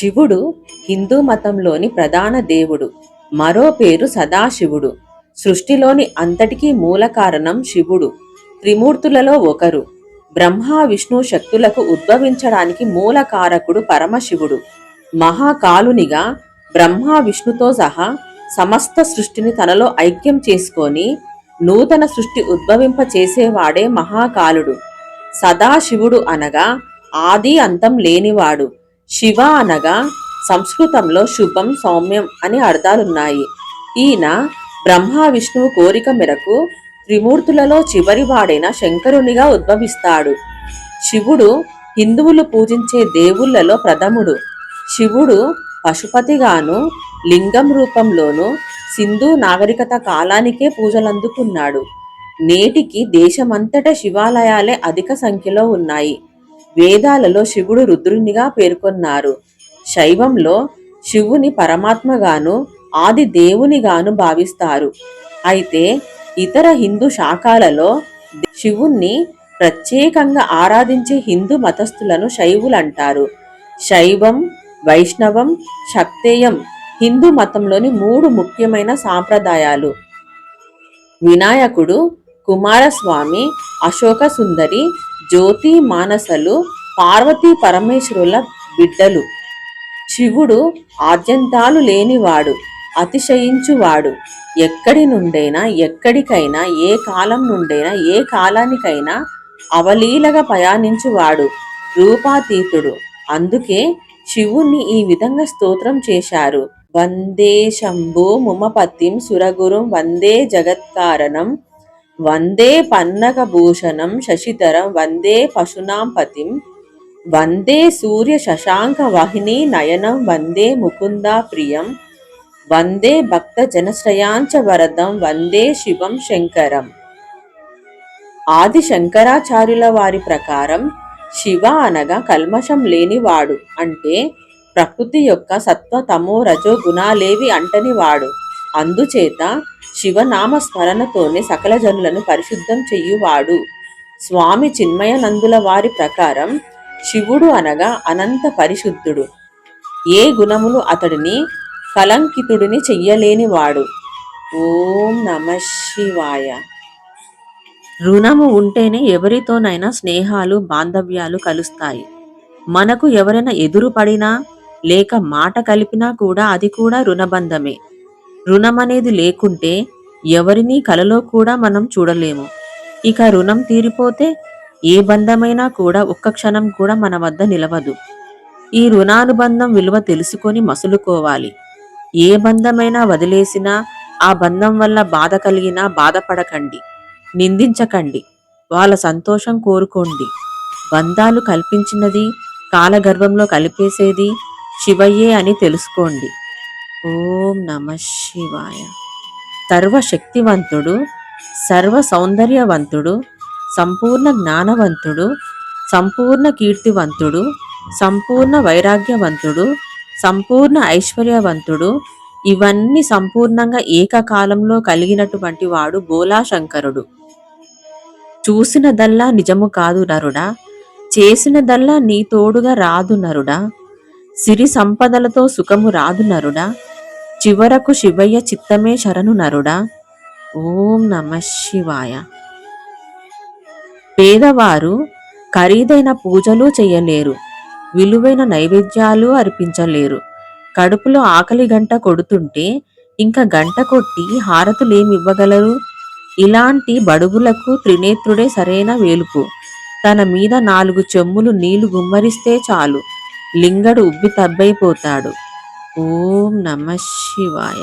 శివుడు హిందూ మతంలోని ప్రధాన దేవుడు. మరో పేరు సదాశివుడు. సృష్టిలోని అంతటికీ మూల కారణం శివుడు. త్రిమూర్తులలో ఒకరు. బ్రహ్మ విష్ణు శక్తులకు ఉద్భవించడానికి మూల కారకుడు పరమశివుడు. మహాకాలునిగా బ్రహ్మ విష్ణుతో సహా సమస్త సృష్టిని తనలో ఐక్యం చేసుకొని నూతన సృష్టి ఉద్భవింప చేసేవాడే మహాకాలుడు. సదాశివుడు అనగా ఆది అంతం లేనివాడు. శివ అనగా సంస్కృతంలో శుభం సౌమ్యం అని అర్థాలున్నాయి. ఈయన బ్రహ్మ విష్ణువు కోరిక మేరకు త్రిమూర్తులలో చివరివాడైన శంకరునిగా ఉద్భవిస్తాడు. శివుడు హిందువులు పూజించే దేవుళ్ళలో ప్రథముడు. శివుడు పశుపతిగాను లింగం రూపంలోను సింధు నాగరికత కాలానికే పూజలందుకున్నాడు. నేటికి దేశమంతట శివాలయాలే అధిక సంఖ్యలో ఉన్నాయి. వేదాలలో శివుడు రుద్రునిగా పేర్కొన్నారు. శైవంలో శివుని పరమాత్మగాను ఆది దేవునిగాను భావిస్తారు. అయితే ఇతర హిందూ శాఖలలో శివుణ్ణి ప్రత్యేకంగా ఆరాధించే హిందూ మతస్థులను శైవులంటారు. శైవం వైష్ణవం శక్తేయం హిందూ మతంలోని మూడు ముఖ్యమైన సాంప్రదాయాలు. వినాయకుడు కుమారస్వామి అశోక సుందరి జ్యోతి మానసలు పార్వతీ పరమేశ్వరుల బిడ్డలు. శివుడు ఆద్యంతాలు లేనివాడు అతిశయించువాడు. ఎక్కడి నుండైనా ఎక్కడికైనా ఏ కాలం నుండైనా ఏ కాలానికైనా అవలీలగా ప్రయాణించువాడు రూపాతీతుడు. అందుకే శివుణ్ణి ఈ విధంగా స్తోత్రం చేశారు. వందే శంభు ముమపతిం సురగురుం వందే జగత్కారణం వందే పన్నగభూషణం శశిధరం వందే పశునాం పతిం వందే సూర్య శశాంక వాహిని నయనం వందే ముకుంద ప్రియం వందే భక్త జనశ్రయాంచ వరదం వందే శివం శంకరం ఆది శంకరాచార్యుల వారి ప్రకారం శివ అనగా కల్మషం లేనివాడు అంటే ప్రకృతి యొక్క సత్వ తమో రజో గుణాలేవి అంటనివాడు। అందుచేత శివనామ స్మరణతోనే సకల జనులను పరిశుద్ధం చెయ్యువాడు స్వామి చిన్మయనందుల వారి ప్రకారం శివుడు అనగా అనంత పరిశుద్ధుడు. ఏ గుణములు అతడిని కలంకితుడిని చెయ్యలేనివాడు. ఓం నమ శివాయ. రుణము ఉంటేనే ఎవరితోనైనా స్నేహాలు బాంధవ్యాలు కలుస్తాయి. మనకు ఎవరైనా ఎదురుపడినా లేక మాట కలిపినా కూడా అది కూడా రుణబంధమే. రుణం అనేది లేకుంటే ఎవరినీ కలలో కూడా మనం చూడలేము. ఇక రుణం తీరిపోతే ఏ బంధమైనా కూడా ఒక్క క్షణం కూడా మన వద్ద నిలవదు. ఈ రుణానుబంధం విలువ తెలుసుకొని మసులుకోవాలి. ఏ బంధమైనా వదిలేసినా ఆ బంధం వల్ల బాధ కలిగినా బాధపడకండి. నిందించకండి. వాళ్ళ సంతోషం కోరుకోండి. బంధాలు కల్పించినది కాలగర్భంలో కలిపేసేది శివయ్యే అని తెలుసుకోండి. ఓం నమ శివాయ. సర్వశక్తివంతుడు సర్వ సౌందర్యవంతుడు సంపూర్ణ జ్ఞానవంతుడు సంపూర్ణ కీర్తివంతుడు సంపూర్ణ వైరాగ్యవంతుడు సంపూర్ణ ఐశ్వర్యవంతుడు. ఇవన్నీ సంపూర్ణంగా ఏకకాలంలో కలిగినటువంటి వాడు బోలాశంకరుడు. చూసినదల్లా నిజము కాదు నరుడా చేసినదల్లా నీ తోడుగా రాదు నరుడా. సిరి సంపదలతో సుఖము రాదు నరుడా. చివరకు శివయ్య చిత్తమే శరణు నరుడా. ఓం నమ శివాయ. పేదవారు ఖరీదైన పూజలు చేయలేరు విలువైన నైవేద్యాలు అర్పించలేరు. కడుపులో ఆకలి గంట కొడుతుంటే ఇంకా గంట కొట్టి హారతులేమివ్వగలరు? ఇలాంటి బడుగులకు త్రినేత్రుడే సరైన వేలుపు. తన మీద నాలుగు చెమ్ములు నీళ్ళు గుమ్మరిస్తే చాలు. లింగడు ఉబ్బి తబ్బైపోతాడు. ఓం నమ శివాయ.